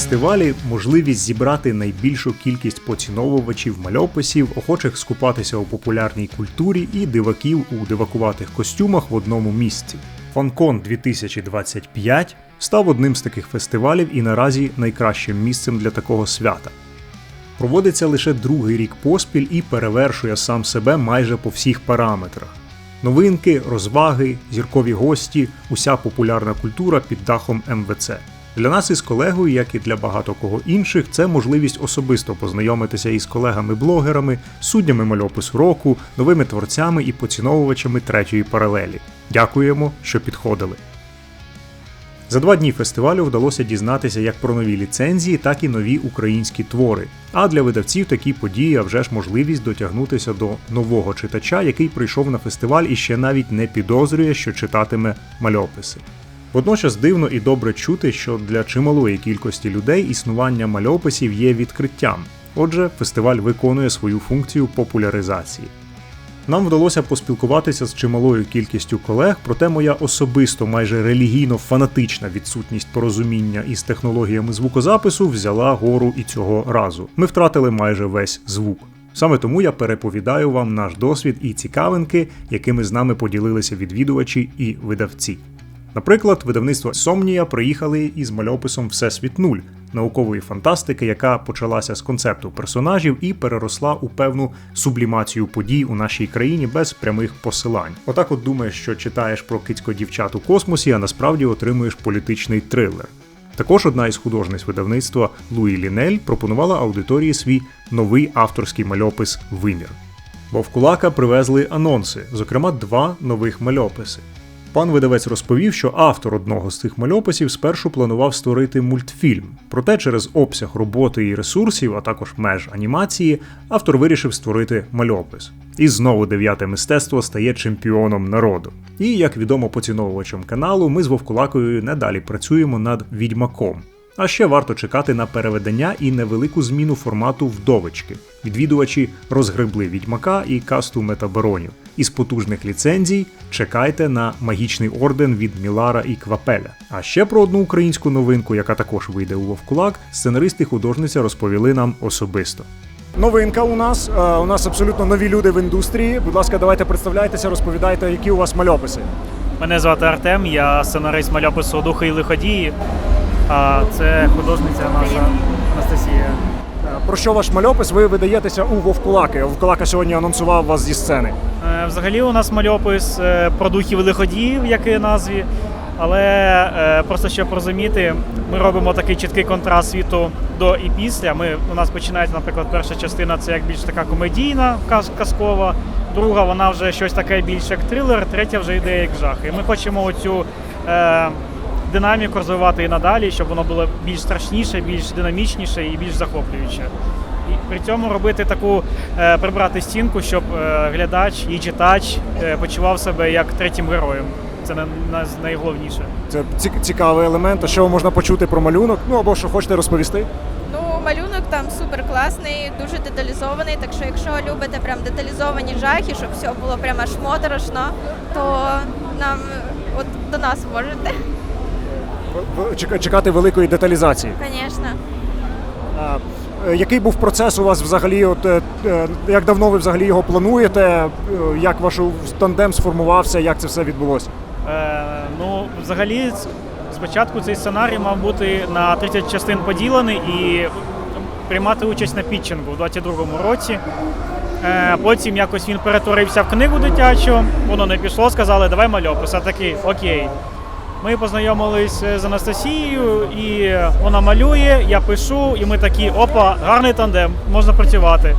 Фестивалі можливість зібрати найбільшу кількість поціновувачів мальописів, охочих скупатися у популярній культурі і диваків у дивакуватих костюмах в одному місці. Фанкон 2025 став одним з таких фестивалів і наразі найкращим місцем для такого свята. Проводиться лише другий рік поспіль і перевершує сам себе майже по всіх параметрах. Новинки, розваги, зіркові гості, уся популярна культура під дахом МВЦ. Для нас із колегою, як і для багато кого інших, це можливість особисто познайомитися із колегами-блогерами, суддями мальопису року, новими творцями і поціновувачами третьої паралелі. Дякуємо, що підходили. За два дні фестивалю вдалося дізнатися як про нові ліцензії, так і нові українські твори. А для видавців такі події а вже ж можливість дотягнутися до нового читача, який прийшов на фестиваль і ще навіть не підозрює, що читатиме мальописи. Водночас дивно і добре чути, що для чималої кількості людей існування мальописів є відкриттям. Отже, фестиваль виконує свою функцію популяризації. Нам вдалося поспілкуватися з чималою кількістю колег, проте моя особисто майже релігійно-фанатична відсутність порозуміння із технологіями звукозапису взяла гору і цього разу. Ми втратили майже весь звук. Саме тому я переповідаю вам наш досвід і цікавинки, якими з нами поділилися відвідувачі і видавці. Наприклад, видавництво Сомнія приїхали із мальописом Всесвіт нуль наукової фантастики, яка почалася з концепту персонажів і переросла у певну сублімацію подій у нашій країні без прямих посилань. Отак, от думаєш, що читаєш про кицько дівчат у космосі, а насправді отримуєш політичний трилер. Також одна із художниць видавництва Луї Лінель пропонувала аудиторії свій новий авторський мальопис Вимір. Вовкулака привезли анонси, зокрема два нових мальописи. Пан видавець розповів, що автор одного з цих мальописів спершу планував створити мультфільм. Проте через обсяг роботи і ресурсів, а також меж анімації, автор вирішив створити мальопис. І знову дев'яте мистецтво стає чемпіоном народу. І як відомо поціновувачам каналу, ми з Вовкулакою недалі працюємо над відьмаком. А ще варто чекати на переведення і невелику зміну формату вдовички. Відвідувачі розгребли відьмака і касту метабаронів. Із потужних ліцензій чекайте на магічний орден від Мілара і Квапеля. А ще про одну українську новинку, яка також вийде у Вовкулак, сценарист і художниця розповіли нам особисто. Новинка у нас. Е, У нас абсолютно нові люди в індустрії. Будь ласка, давайте представляйтеся, розповідайте, які у вас мальописи. Мене звати Артем, я сценарист мальопису Духи і лиходії. А це художниця наша Анастасія. Про що ваш мальопис? Ви видаєтеся у Вовкулаки. Вовкулака сьогодні анонсував вас зі сцени. Е, Взагалі у нас мальопис е, про духів лиходіїв, як і назві. Але е, просто щоб розуміти, ми робимо такий чіткий контраст світу до і після. Ми, у нас починається, наприклад, перша частина це як більш така комедійна, казкова. Друга вона вже щось таке більш як трилер, третя вже йде як жах. І ми хочемо оцю динаміку розвивати і надалі, щоб воно було більш страшніше, більш динамічніше і більш захоплююче. І при цьому робити таку е, прибрати стінку, щоб е, глядач і читач е, почував себе як третім героєм. Це на, на, найголовніше. Це цікавий елемент. А що можна почути про малюнок? Ну або що хочете розповісти? Ну, малюнок там супер класний, дуже деталізований. Так що, якщо любите прям деталізовані жахи, щоб все було прямо аж моторошно, то нам от до нас можете, Чекати великої деталізації. звісно. Е, Який був процес у вас взагалі? От е, е, як давно ви взагалі його плануєте? Як ваш тандем сформувався? Як це все відбулося? Е, ну, взагалі, спочатку цей сценарій мав бути на 30 частин поділений і приймати участь на пітчингу у 22-му році. Е, потім якось він перетворився в книгу дитячу, воно не пішло, сказали, давай мальопис. Я такий, окей. Ми познайомились з Анастасією, і вона малює, я пишу, і ми такі, опа, гарний тандем, можна працювати.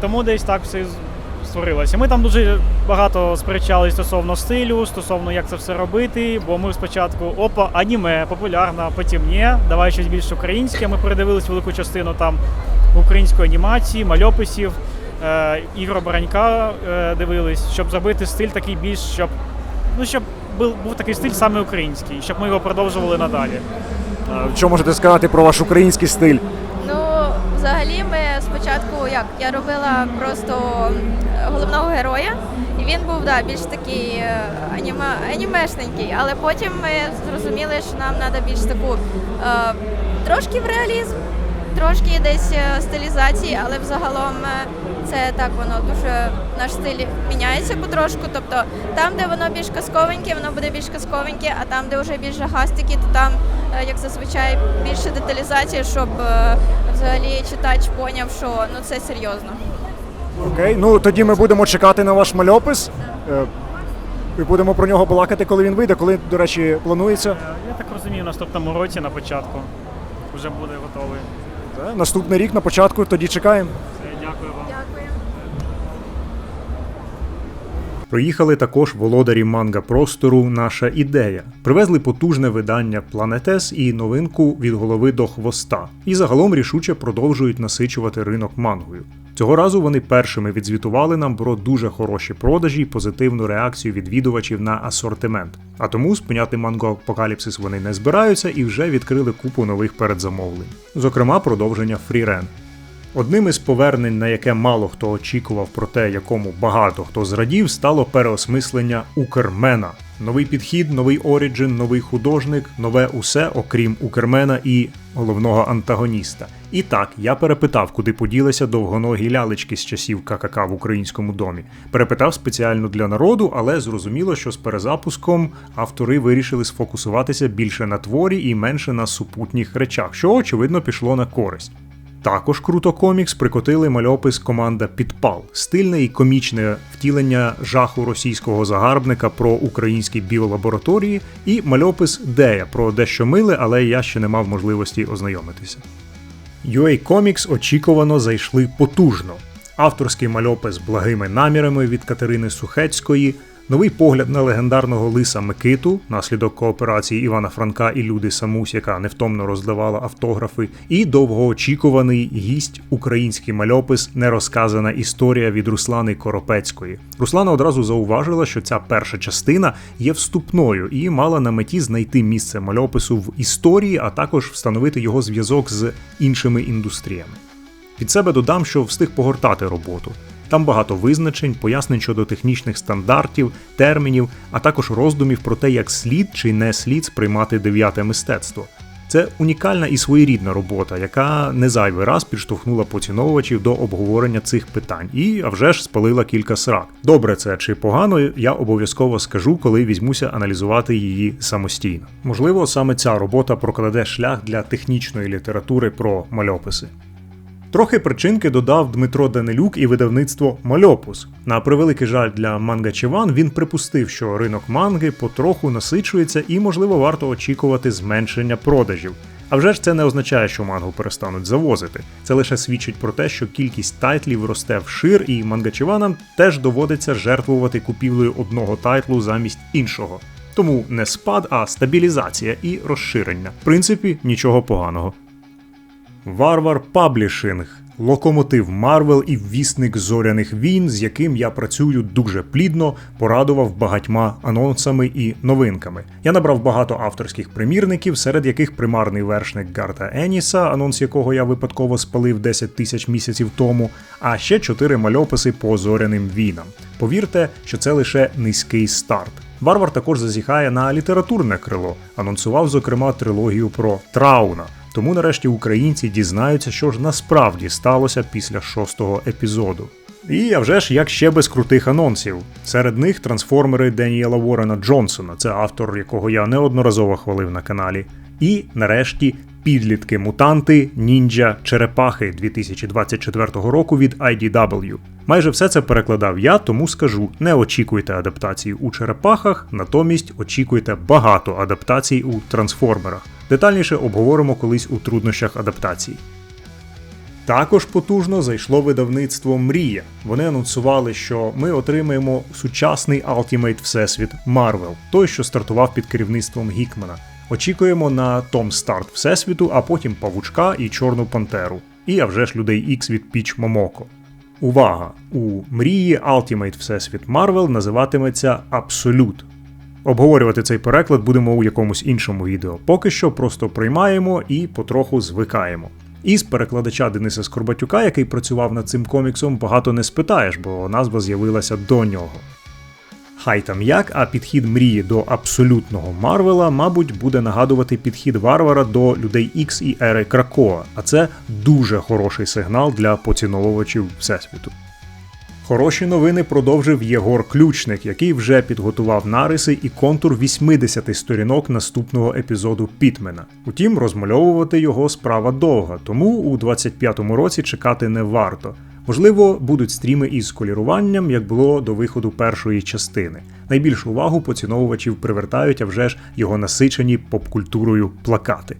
Тому десь так все створилося. Ми там дуже багато сперечались стосовно стилю, стосовно як це все робити. Бо ми спочатку опа, аніме популярна, потім ні, давай щось більш українське. Ми передивились велику частину там української анімації, мальописів, е, Баранька е, дивились, щоб зробити стиль такий більш, щоб ну щоб був, був такий стиль саме український, щоб ми його продовжували надалі. А, Що можете сказати про ваш український стиль? Ну, взагалі, ми спочатку як я робила просто головного героя, і він був да, більш такий е, аніме, анімешненький. Але потім ми зрозуміли, що нам треба більш таку е, Трошки в реалізм, трошки десь е, стилізації, але взагалом е, це так воно дуже наш стиль міняється потрошку. Тобто там, де воно більш казковеньке, воно буде більш казковеньке, а там, де вже більш жахастики, то там, е, як зазвичай, більше деталізації, щоб е, взагалі читач поняв, що ну це серйозно. Окей, ну тоді ми будемо чекати на ваш мальопис. Е, І будемо про нього балакати, коли він вийде, коли, до речі, планується. Я так розумію, в наступному році на початку вже буде готовий. Наступний рік на початку, тоді чекаємо. Приїхали також володарі манга простору Наша ідея. Привезли потужне видання Планетес і новинку від голови до хвоста. І загалом рішуче продовжують насичувати ринок мангою. Цього разу вони першими відзвітували нам про дуже хороші продажі і позитивну реакцію відвідувачів на асортимент. А тому спиняти манго Апокаліпсис вони не збираються і вже відкрили купу нових передзамовлень. Зокрема, продовження Фрірен. Одним із повернень, на яке мало хто очікував, проте якому багато хто зрадів, стало переосмислення Укрмена. Новий підхід, новий оріджин, новий художник, нове усе, окрім Укрмена і головного антагоніста. І так, я перепитав, куди поділися довгоногі лялечки з часів ККК в українському домі. Перепитав спеціально для народу, але зрозуміло, що з перезапуском автори вирішили сфокусуватися більше на творі і менше на супутніх речах, що очевидно пішло на користь. Також круто комікс прикотили мальопис команда Підпал, стильне і комічне втілення жаху російського загарбника про українські біолабораторії, і мальопис Дея про дещо миле, але я ще не мав можливості ознайомитися. UA Comics очікувано зайшли потужно. Авторський мальопис з благими намірами від Катерини Сухецької, новий погляд на легендарного лиса Микиту, наслідок кооперації Івана Франка і Люди Самусь, яка невтомно роздавала автографи, і довгоочікуваний гість український мальопис Нерозказана історія від Руслани Коропецької. Руслана одразу зауважила, що ця перша частина є вступною і мала на меті знайти місце мальопису в історії, а також встановити його зв'язок з іншими індустріями. Від себе додам, що встиг погортати роботу. Там багато визначень, пояснень щодо технічних стандартів, термінів, а також роздумів про те, як слід чи не слід сприймати дев'яте мистецтво. Це унікальна і своєрідна робота, яка не зайвий раз підштовхнула поціновувачів до обговорення цих питань і, а вже ж, спалила кілька срак. Добре це чи погано, я обов'язково скажу, коли візьмуся аналізувати її самостійно. Можливо, саме ця робота прокладе шлях для технічної літератури про мальописи. Трохи причинки додав Дмитро Данилюк і видавництво Мальопус. На превеликий жаль для мангачеван він припустив, що ринок манги потроху насичується і, можливо, варто очікувати зменшення продажів. А вже ж це не означає, що мангу перестануть завозити. Це лише свідчить про те, що кількість тайтлів росте вшир, і мангачеванам теж доводиться жертвувати купівлею одного тайтлу замість іншого. Тому не спад, а стабілізація і розширення. В принципі, нічого поганого. Варвар Паблішинг, локомотив Марвел і ввісник зоряних війн, з яким я працюю дуже плідно, порадував багатьма анонсами і новинками. Я набрав багато авторських примірників, серед яких примарний вершник Гарта Еніса, анонс якого я випадково спалив 10 тисяч місяців тому, а ще чотири мальописи по зоряним війнам. Повірте, що це лише низький старт. Варвар також зазіхає на літературне крило, анонсував, зокрема, трилогію про Трауна. Тому нарешті українці дізнаються, що ж насправді сталося після шостого епізоду. І а вже ж як ще без крутих анонсів. Серед них трансформери Деніела Уоррена Джонсона, це автор, якого я неодноразово хвалив на каналі. І нарешті підлітки мутанти ніндзя черепахи 2024 року від IDW. Майже все це перекладав я, тому скажу: не очікуйте адаптації у черепахах, натомість очікуйте багато адаптацій у трансформерах. Детальніше обговоримо колись у труднощах адаптації. Також потужно зайшло видавництво Мрія. Вони анонсували, що ми отримаємо сучасний Ultimate Всесвіт Marvel, той, що стартував під керівництвом Гікмана. Очікуємо на Том Старт Всесвіту, а потім Павучка і Чорну Пантеру. І а вже ж людей X від Піч Момоко. Увага! У мрії Ultimate Всесвіт Marvel називатиметься Абсолют. Обговорювати цей переклад будемо у якомусь іншому відео. Поки що просто приймаємо і потроху звикаємо. І з перекладача Дениса Скорбатюка, який працював над цим коміксом, багато не спитаєш, бо назва з'явилася до нього. Хай там як, а підхід мрії до абсолютного Марвела, мабуть, буде нагадувати підхід варвара до людей Ікс і ери Кракоа, а це дуже хороший сигнал для поціновувачів всесвіту. Хороші новини продовжив Єгор Ключник, який вже підготував нариси і контур 80 сторінок наступного епізоду Пітмена. Утім, розмальовувати його справа довга, тому у 25-му році чекати не варто. Можливо, будуть стріми із коліруванням, як було до виходу першої частини. Найбільшу увагу поціновувачів привертають, а вже ж його насичені попкультурою плакати.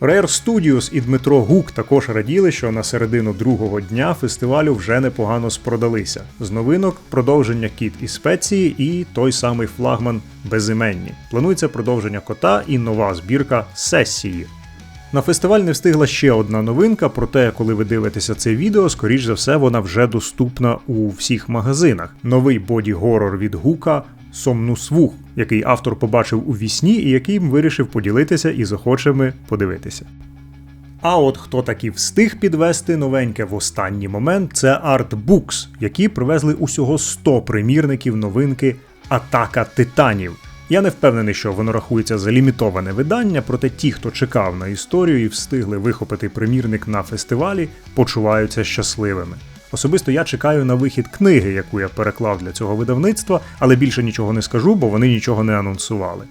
Rare Studios і Дмитро Гук також раділи, що на середину другого дня фестивалю вже непогано спродалися. З новинок продовження кіт і спеції і той самий флагман безіменні. Планується продовження кота і нова збірка сесії. На фестиваль не встигла ще одна новинка, проте, коли ви дивитеся це відео, скоріш за все, вона вже доступна у всіх магазинах. Новий боді-горор від Гука Сомнусвух, який автор побачив у вісні і яким вирішив поділитися із охочими подивитися. А от хто таки встиг підвести новеньке в останній момент, це Artbooks, які привезли усього 100 примірників новинки Атака Титанів. Я не впевнений, що воно рахується за лімітоване видання, проте ті, хто чекав на історію і встигли вихопити примірник на фестивалі, почуваються щасливими. Особисто я чекаю на вихід книги, яку я переклав для цього видавництва, але більше нічого не скажу, бо вони нічого не анонсували.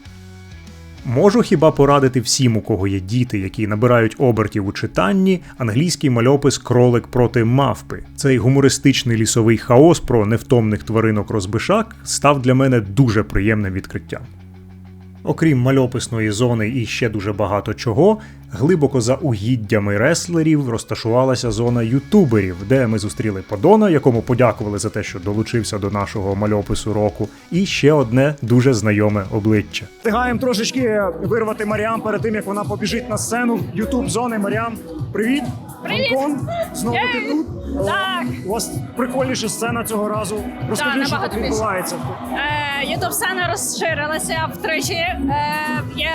Можу хіба порадити всім, у кого є діти, які набирають обертів у читанні, англійський мальопис Кролик проти мавпи. Цей гумористичний лісовий хаос про невтомних тваринок розбишак став для мене дуже приємним відкриттям. Окрім мальописної зони і ще дуже багато чого, глибоко за угіддями реслерів розташувалася зона ютуберів, де ми зустріли Подона, якому подякували за те, що долучився до нашого мальопису року, і ще одне дуже знайоме обличчя. Встигаємо трошечки вирвати Маріам перед тим, як вона побіжить на сцену. Ютуб зони Маріам. Привіт! Привіт! Антон, знову ти тут. Так. У вас прикольніша сцена цього разу. Розкажи, що тут відбувається. Е, Ютуб сцена розширилася втричі. Е, є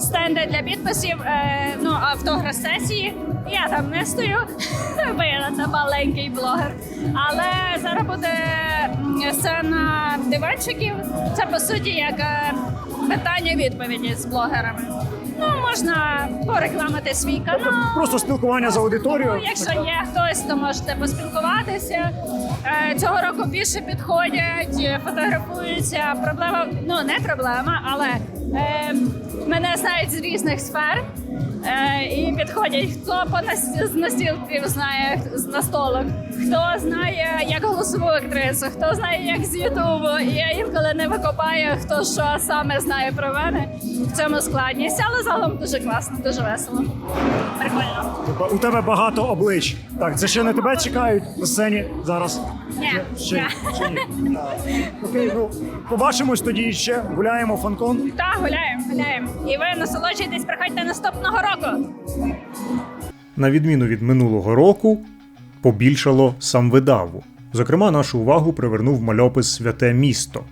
стенди для підписів, е, ну автограф сесії. Я там не стою, бо я на це маленький блогер. Але зараз буде сцена диванчиків. Це по суті як е, питання-відповіді з блогерами. Ну, можна порекламити свій канал. Просто спілкування з аудиторією. Ну, якщо є хтось, то можете поспілкуватися. Е, Цього року більше підходять, фотографуються. Проблема ну не проблема, але е, мене знають з різних сфер. Е, і підходять хто по нас- з настілків знає з настолок, хто знає як голосову актрису, хто знає як з Ютубу. Я інколи не викопаю, хто що саме знає про мене. В цьому складність, але загалом дуже класно, дуже весело. Прикольно. У тебе багато облич. Так, це ще не тебе чекають на сцені зараз. Ще, ще ні. Так. Окей, ну побачимось тоді ще. Гуляємо фанкон. Так, гуляємо, гуляємо. І ви насолоджуєтесь, приходьте наступного року. На відміну від минулого року, побільшало самвидаву. Зокрема, нашу увагу привернув мальопис Святе місто.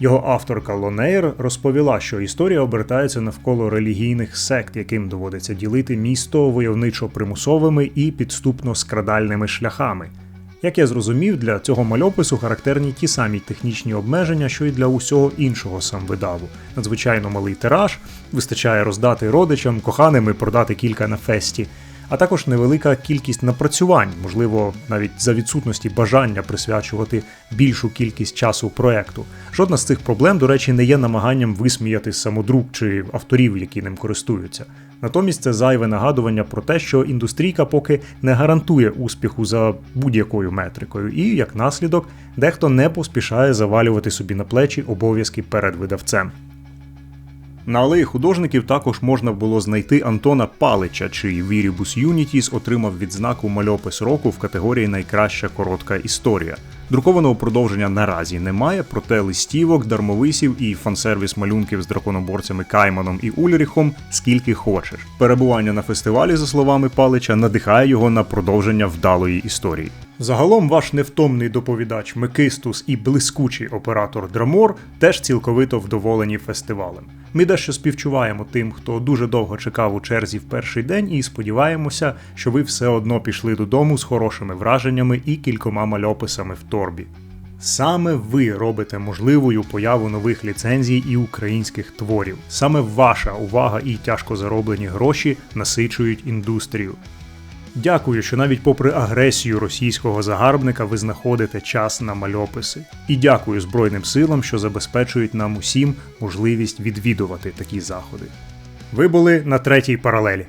Його авторка Лонейр розповіла, що історія обертається навколо релігійних сект, яким доводиться ділити місто войовничо-примусовими і підступно скрадальними шляхами. Як я зрозумів, для цього мальопису характерні ті самі технічні обмеження, що й для усього іншого самвидаву. Надзвичайно малий тираж, вистачає роздати родичам, коханим і продати кілька на фесті, а також невелика кількість напрацювань, можливо, навіть за відсутності бажання присвячувати більшу кількість часу проекту. Жодна з цих проблем, до речі, не є намаганням висміяти самодрук чи авторів, які ним користуються. Натомість це зайве нагадування про те, що індустрійка поки не гарантує успіху за будь-якою метрикою, і як наслідок дехто не поспішає завалювати собі на плечі обов'язки перед видавцем. На алеї художників також можна було знайти Антона Палича, чий Viribus Unities отримав відзнаку мальопис року в категорії Найкраща коротка історія. Друкованого продовження наразі немає, проте листівок, дармовисів і фансервіс малюнків з драконоборцями Кайманом і Ульріхом скільки хочеш. Перебування на фестивалі, за словами Палича, надихає його на продовження вдалої історії. Загалом ваш невтомний доповідач Мекистус і блискучий оператор Драмор теж цілковито вдоволені фестивалем. Ми дещо співчуваємо тим, хто дуже довго чекав у черзі в перший день, і сподіваємося, що ви все одно пішли додому з хорошими враженнями і кількома мальописами в торбі. Саме ви робите можливою появу нових ліцензій і українських творів. Саме ваша увага і тяжко зароблені гроші насичують індустрію. Дякую, що навіть попри агресію російського загарбника ви знаходите час на мальописи. І дякую Збройним силам, що забезпечують нам усім можливість відвідувати такі заходи. Ви були на третій паралелі.